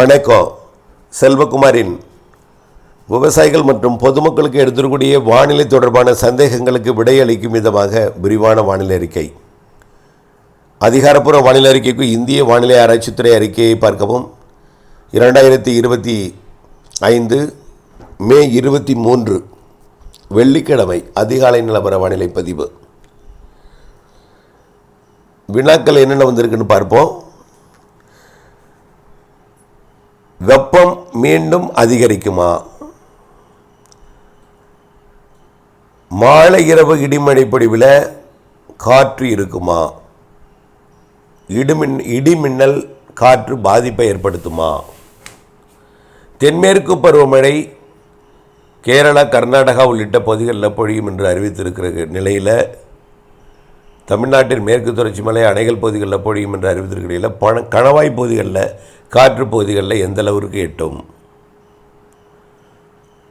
வணக்கம். செல்வகுமாரின் விவசாயிகள் மற்றும் பொதுமக்களுக்கு எடுத்துக்கூடிய வானிலை தொடர்பான சந்தேகங்களுக்கு விடையளிக்கும் விதமாக விரிவான வானிலை அறிக்கை. அதிகாரப்பூர்வ வானிலை அறிக்கைக்கு இந்திய வானிலை ஆராய்ச்சித்துறை அறிக்கையை பார்க்கவும். இரண்டாயிரத்தி இருபத்தி ஐந்து மே இருபத்தி மூன்று வெள்ளிக்கிழமை அதிகாலை நிலவர வானிலை பதிவு. வினாக்கள் என்னென்ன வந்திருக்குன்னு பார்ப்போம். வெப்பம் மீண்டும் அதிகரிக்குமா? மாலை இரவு இடிமழை பொழிவில் காற்று இருக்குமா? இடிமின் இடிமின்னல் காற்று பாதிப்பை ஏற்படுத்துமா? தென்மேற்கு பருவமழை கேரளா கர்நாடகா உள்ளிட்ட பகுதிகளில் பொழியும் என்று அறிவித்திருக்கிற நிலையில் தமிழ்நாட்டின் மேற்கு தொடர்ச்சி மலை அணைகள் பகுதிகளில் பொழியும் என்று அறிவித்திருக்கிற பண கணவாய் பகுதிகளில் காற்று பகுதிகளில் எந்த அளவிற்கு எட்டும்?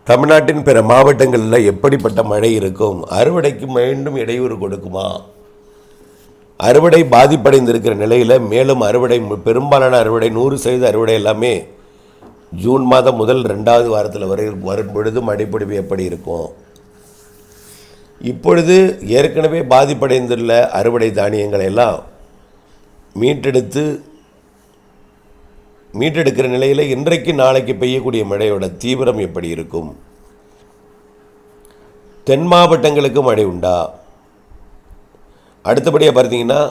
தமிழ்நாட்டின் பிற மாவட்டங்களில் எப்படிப்பட்ட மழை இருக்கும்? அறுவடைக்கு மீண்டும் இடையூறு கொடுக்குமா? அறுவடை பாதிப்படைந்திருக்கிற நிலையில் மேலும் அறுவடை பெரும்பாலான அறுவடை நூறு சதவீத அறுவடை எல்லாமே ஜூன் மாதம் முதல் ரெண்டாவது வாரத்தில் வரை வரும் பொழுது மழைப்பொழிவு எப்படி இருக்கும்? இப்பொழுது ஏற்கனவே பாதிப்படைந்துள்ள அறுவடை தானியங்களை எல்லாம் மீட்டெடுத்து மீட்டெடுக்கிற நிலையில் இன்றைக்கு நாளைக்கு பெய்யக்கூடிய மழையோட தீவிரம் எப்படி இருக்கும்? தென் மாவட்டங்களுக்கு மழை உண்டா? அடுத்தபடியாக பார்த்தீங்கன்னா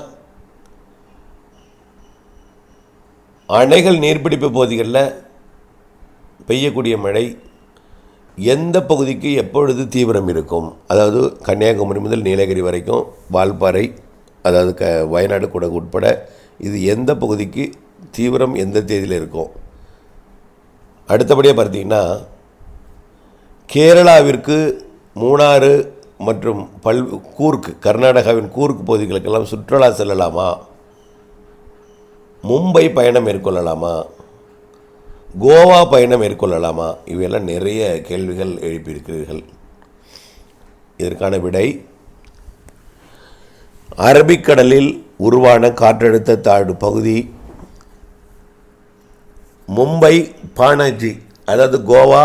அணைகள் நீர்பிடிப்பு பகுதிகளில் பெய்யக்கூடிய மழை எந்த பகுதிக்கு எப்பொழுது தீவிரம் இருக்கும்? அதாவது கன்னியாகுமரி முதல் நீலகிரி வரைக்கும் வால்பாறை அதாவது க வயநாடு கூட உட்பட இது எந்த பகுதிக்கு தீவிரம் எந்த தேதியில் இருக்கும்? அடுத்தபடியாக பார்த்தீங்கன்னா கேரளாவிற்கு மூணாறு மற்றும் பல் கூர்க்கு கர்நாடகாவின் கூர்க்கு பகுதிகளுக்கெல்லாம் சுற்றுலா செல்லலாமா? மும்பை பயணம் மேற்கொள்ளலாமா? கோவா பயணம் மேற்கொள்ளலாமா? இவையெல்லாம் நிறைய கேள்விகள் எழுப்பியிருக்கிறீர்கள். இதற்கான விடை அரபிக்கடலில் உருவான காற்றழுத்த தாழ்வு பகுதி மும்பை பானாஜி அதாவது கோவா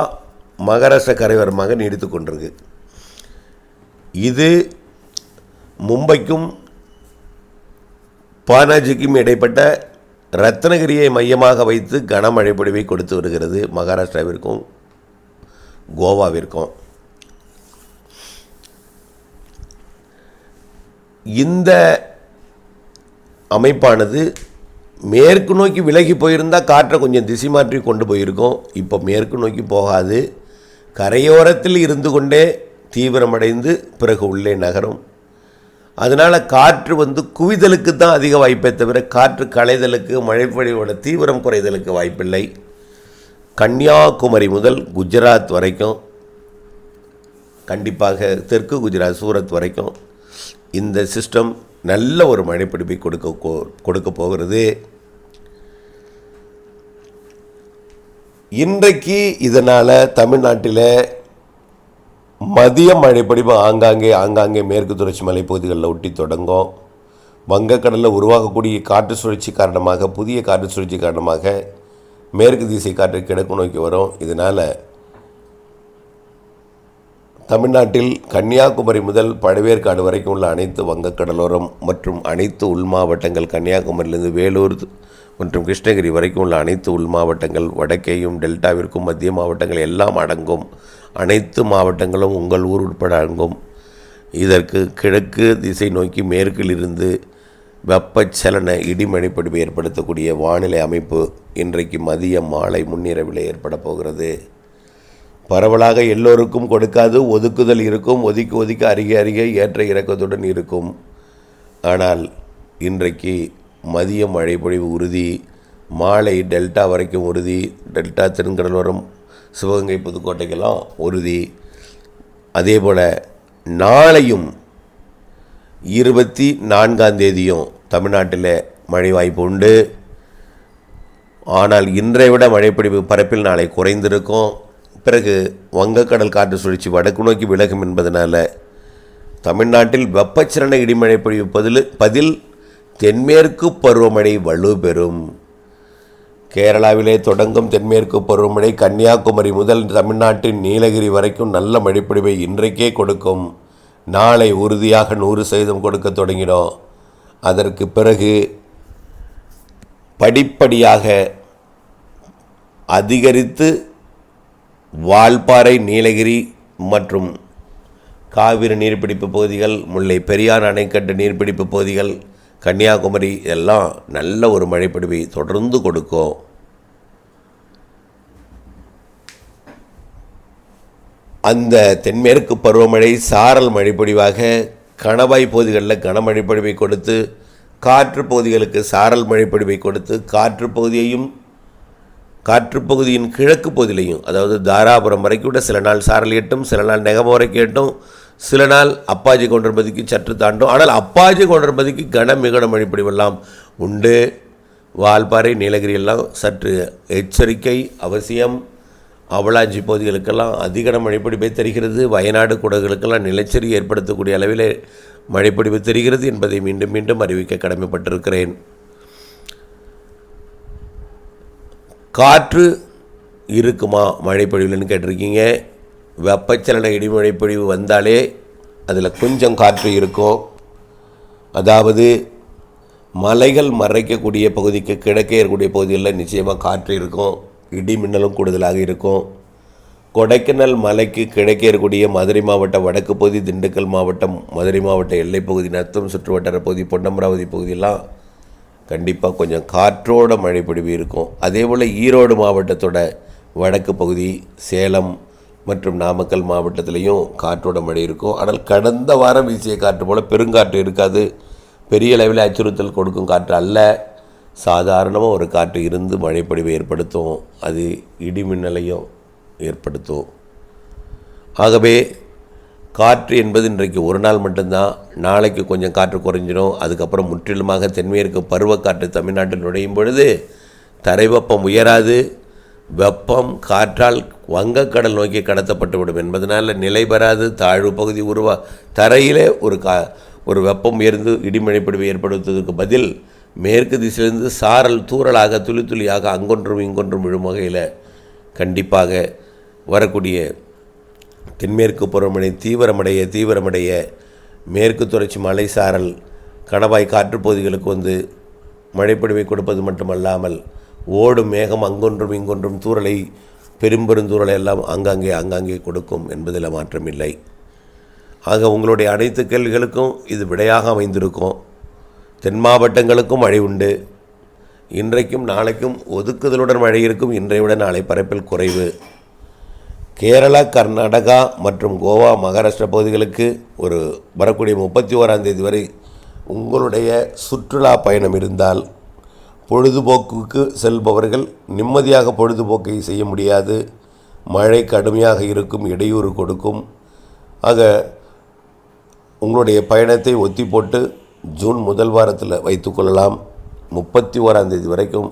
மகாராஷ்டிர கரையோரமாக நீடித்து கொண்டிருக்கு. இது மும்பைக்கும் பானாஜிக்கும் இடைப்பட்ட ரத்னகிரியை மையமாக வைத்து கனமழை பொழிவை கொடுத்து வருகிறது மகாராஷ்டிராவிற்கும் கோவாவிற்கும். இந்த அமைப்பானது மேற்கு நோக்கி விலகி போயிருந்தால் காற்றை கொஞ்சம் திசை மாற்றி கொண்டு போயிருக்கோம். இப்போ மேற்கு நோக்கி போகாது. கரையோரத்தில் இருந்து கொண்டே தீவிரமடைந்து பிறகு உள்ளே நகரும். அதனால் காற்று வந்து குவிதலுக்கு தான் அதிக வாய்ப்பே தவிர காற்று களைதலுக்கு மழைப்பொழிவோட தீவிரம் குறைதலுக்கு வாய்ப்பில்லை. கன்னியாகுமரி முதல் குஜராத் வரைக்கும் கண்டிப்பாக தெற்கு குஜராத் சூரத் வரைக்கும் இந்த சிஸ்டம் நல்ல ஒரு மழைப்பிடிப்பை கொடுக்க கோ- கொடுக்க போகிறது. இன்றைக்கு இதனால் தமிழ்நாட்டில் மதிய மழைப்பொழிவு ஆங்காங்கே ஆங்காங்கே மேற்கு தொடர்ச்சி மலைப்பகுதிகளில் ஒட்டி தொடங்கும். வங்கக்கடலில் உருவாகக்கூடிய காற்று சுழற்சி காரணமாக புதிய காற்று சுழற்சி காரணமாக மேற்கு திசை காற்று கிழக்கு நோக்கி வரும். இதனால் தமிழ்நாட்டில் கன்னியாகுமரி முதல் பழவேற்காடு வரைக்கும் உள்ள அனைத்து வங்கக்கடலோரம் மற்றும் அனைத்து உள் மாவட்டங்கள் கன்னியாகுமரியிலிருந்து வேலூர் மற்றும் கிருஷ்ணகிரி வரைக்கும் உள்ள அனைத்து உள் மாவட்டங்கள் வடக்கேயும் டெல்டாவிற்கும் மத்திய மாவட்டங்கள் எல்லாம் அடங்கும். அனைத்து மாவட்டங்களும் உங்கள் ஊர் உட்பட அடங்கும். இதற்கு கிழக்கு திசை நோக்கி மேற்கில் இருந்து வெப்பச்சலன இடிமழைப்பொழிவு ஏற்படுத்தக்கூடிய வானிலை அமைப்பு இன்றைக்கு மதியம் மாலை முன்னிரவில் ஏற்பட போகிறது. பரவலாக எல்லோருக்கும் கொடுக்காது ஒதுக்குதல் இருக்கும் ஒதுக்கி ஒதுக்கி அருகே அருகே ஏற்ற இறக்கத்துடன் இருக்கும். ஆனால் இன்றைக்கு மதிய மழை பொழிவு உறுதி மாலை டெல்டா வரைக்கும் உறுதி டெல்டா தென்கடலோரம் சிவகங்கை புதுக்கோட்டைக்கெல்லாம் உறுதி. அதே போல் நாளையும் இருபத்தி நான்காம் தேதியும் தமிழ்நாட்டில் மழை வாய்ப்பு உண்டு. ஆனால் இன்றை விட மழைப்பிடிப்பு பரப்பில் நாளை குறைந்திருக்கும். பிறகு வங்கக்கடல் காற்று சுழற்சி வடக்கு நோக்கி விலகும் என்பதனால் தமிழ்நாட்டில் வெப்பச்சலன இடிமழை பொழிவு பதில் பதில் தென்மேற்கு பருவமழை வலுப்பெறும் கேரளாவிலே தொடங்கும் தென்மேற்கு பருவமழை கன்னியாகுமரி முதல் தமிழ்நாட்டின் நீலகிரி வரைக்கும் நல்ல மழைப்பொழிவை இன்றைக்கே கொடுக்கும். நாளை உறுதியாக நூறு சதவீதம் கொடுக்க தொடங்கினோம் அதற்கு பிறகு படிப்படியாக அதிகரித்து வால்பாறை நீலகிரி மற்றும் காவிரி நீர்பிடிப்பு பகுதிகள் முல்லை பெரியார் அணைக்கட்டு நீர்பிடிப்பு பகுதிகள் கன்னியாகுமரி எல்லாம் நல்ல ஒரு மழைப்பிடிவை தொடர்ந்து கொடுக்கும். அந்த தென்மேற்கு பருவமழை சாரல் மழைப்பொழிவாக கணவாய் பகுதிகளில் கனமழை கொடுத்து காற்று பகுதிகளுக்கு சாரல் மழைப்பொழிவை கொடுத்து காற்று பகுதியையும் காற்று பகுதியின் கிழக்கு பகுதியிலையும் அதாவது தாராபுரம் வரைக்கும் கூட சில நாள் சாரல் எட்டும் சில நாள் நெகம வரைக்கும் எட்டும் சில நாள் அப்பாஜி கவுண்டர்பதிக்கு சற்று தாண்டும். ஆனால் அப்பாஜி கவுண்டர்பதிக்கு கன மிகன மழைப்பொழிவெல்லாம் உண்டு. வால்பாறை நீலகிரி எல்லாம் சற்று எச்சரிக்கை அவசியம். அவலாஞ்சி பகுதிகளுக்கெல்லாம் அதிகன மழைப்பிடிப்பை தெரிகிறது. வயநாடு குடகுகளுக்கெல்லாம் நிலச்சரி ஏற்படுத்தக்கூடிய அளவில் மழைப்பிடிப்பு தெரிகிறது என்பதை மீண்டும் மீண்டும் அறிவிக்க கடமைப்பட்டிருக்கிறேன். காற்று இருக்குமா? மழைப்பொழிவுலன்னு கேட்டிருக்கீங்க. வெப்பச்சலன இடிமழைப்பொழிவு வந்தாலே அதில் கொஞ்சம் காற்று இருக்கும். அதாவது மலைகள் மறைக்கக்கூடிய பகுதிக்கு கிழக்கே இருக்கக்கூடிய பகுதிகளில் நிச்சயமாக காற்று இருக்கும். இடி மின்னலும் கூடுதலாக இருக்கும். கொடைக்கானல் மலைக்கு கிழக்கே இருக்கக்கூடிய மதுரை மாவட்ட வடக்கு பகுதி திண்டுக்கல் மாவட்டம் மதுரை மாவட்ட எல்லைப்பகுதி நத்தம் சுற்றுவட்டார பகுதி பொன்னமராவதி பகுதியெல்லாம் கண்டிப்பாக கொஞ்சம் காற்றோட மழைப்பொழிவு இருக்கும். அதே போல் ஈரோடு மாவட்டத்தோட வடக்கு பகுதி சேலம் மற்றும் நாமக்கல் மாவட்டத்திலையும் காற்றோட மழை இருக்கும். ஆனால் கடந்த வாரம் வீசிய காற்று போல் பெருங்காற்று இருக்காது. பெரிய அளவில் அச்சுறுத்தல் கொடுக்கும் காற்று அல்ல. சாதாரணமாக ஒரு காற்று இருந்து மழைப்பொழிவை ஏற்படுத்தும். அது இடிமின்னலையும் ஏற்படுத்தும். ஆகவே காற்று என்பது இன்றைக்கு ஒரு நாள் மட்டும்தான். நாளைக்கு கொஞ்சம் காற்று குறைஞ்சிடும் அதுக்கப்புறம் முற்றிலுமாக தென்மேற்கு பருவக்காற்று தமிழ்நாட்டில் நுழையும் பொழுது தரை வெப்பம் உயராது. வெப்பம் காற்றால் வங்கக்கடல் நோக்கி கடத்தப்பட்டுவிடும் என்பதனால் நிலை பெறாது. தாழ்வு பகுதி உருவா தரையிலே ஒரு கா ஒரு வெப்பம் உயர்ந்து இடிமழைப்பிடிவை ஏற்படுத்துவதற்கு பதில் மேற்கு திசையிலிருந்து சாரல் தூறலாக துளி துளியாக அங்கொன்றும் இங்கொன்றும் விழும் வகையில் கண்டிப்பாக வரக்கூடிய தென்மேற்கு பருவமழை தீவிரமடைய தீவிரமடைய. மேற்கு தொடர்ச்சி மலை சாரல் கணவாய் காற்றுப்பகுதிகளுக்கு வந்து மழைப்பொழிவை கொடுப்பது மட்டுமல்லாமல் ஓடும் மேகம் அங்கொன்றும் இங்கொன்றும் தூறலை பெரும்பெருந்தூரலை எல்லாம் அங்கங்கே அங்கங்கே கொடுக்கும் என்பதில் மாற்றமில்லை ஆக உங்களுடைய அனைத்து கேள்விகளுக்கும் இது விடையாக அமைந்திருக்கும். தென் மாவட்டங்களுக்கும் மழை உண்டு. இன்றைக்கும் நாளைக்கும் ஒதுக்குதலுடன் மழை இருக்கும். இன்றைய விட நாளை பரப்பில் குறைவு. கேரளா கர்நாடகா மற்றும் கோவா மகாராஷ்டிரா பகுதிகளுக்கு ஒரு வரக்கூடிய முப்பத்தி ஓராந்தேதி வரை உங்களுடைய சுற்றுலா பயணம் இருந்தால் பொழுதுபோக்குக்கு செல்பவர்கள் நிம்மதியாக பொழுதுபோக்கை செய்ய முடியாது. மழை கடுமையாக இருக்கும் இடையூறு கொடுக்கும். ஆக உங்களுடைய பயணத்தை ஒத்தி போட்டு ஜூன் முதல் வாரத்தில் வைத்துக்கொள்ளலாம் முப்பத்தி ஓராந்தேதி வரைக்கும்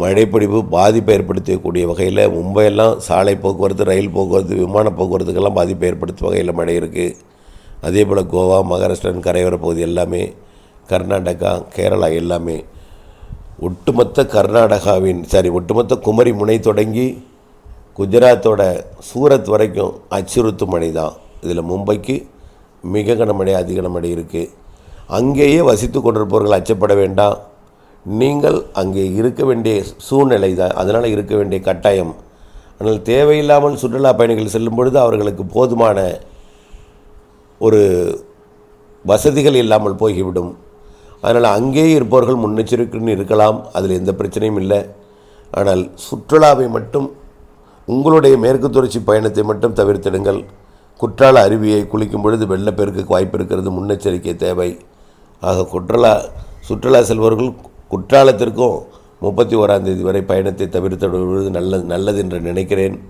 மழைப்பொழிவு பாதிப்பை ஏற்படுத்தக்கூடிய வகையில் மும்பையெல்லாம் சாலை போக்குவரத்து ரயில் போக்குவரத்து விமான போக்குவரத்துக்கெல்லாம் பாதிப்பை ஏற்படுத்தும் வகையில் மழை இருக்குது அதே போல் கோவா மகாராஷ்டிரன் கரையோர பகுதி எல்லாமே கர்நாடகா கேரளா எல்லாமே ஒட்டுமொத்த கர்நாடகாவின் சாரி ஒட்டுமொத்த குமரி முனை தொடங்கி குஜராத்தோட சூரத் வரைக்கும் அச்சுறுத்தும் மழை தான். இதில் மும்பைக்கு மிக கனமழை அதிக கனமழை இருக்குது அங்கேயே வசித்து கொண்டிருப்பவர்கள் அச்சப்பட வேண்டாம். நீங்கள் அங்கே இருக்க வேண்டிய சூழ்நிலை தான். அதனால் இருக்க வேண்டிய கட்டாயம். ஆனால் தேவையில்லாமல் சுற்றுலா பயணிகள் செல்லும் பொழுது அவர்களுக்கு போதுமான ஒரு வசதிகள் இல்லாமல் போய்விடும். அதனால் அங்கேயே இருப்பவர்கள் முன்னெச்சரிக்கைன்னு இருக்கலாம். அதில் எந்த பிரச்சனையும் இல்லை. ஆனால் சுற்றுலாவை மட்டும் உங்களுடைய மேற்கு தொடர்ச்சி பயணத்தை மட்டும் தவிர்த்திடுங்கள். குற்றால அருவியை குளிக்கும் பொழுது வெள்ளப்பெருக்கு வாய்ப்பு இருக்கிறது. முன்னெச்சரிக்கை தேவை. ஆக குற்றலா சுற்றுலா செல்பவர்கள் குற்றாலத்திற்கும் முப்பத்தி ஓராம் தேதி வரை பயணத்தை தவிர்த்து விடுவது நல்லது நல்லது என்று நினைக்கிறேன்.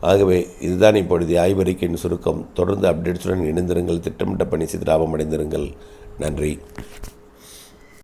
ஆகவே இதுதான் இப்பொழுது ஆய்வறிக்கையின் சுருக்கம். தொடர்ந்து அப்டேட்ஸுடன் இணைந்திருங்கள். திட்டமிட்ட பணி சித்திராபம் அடைந்திருங்கள். நன்றி.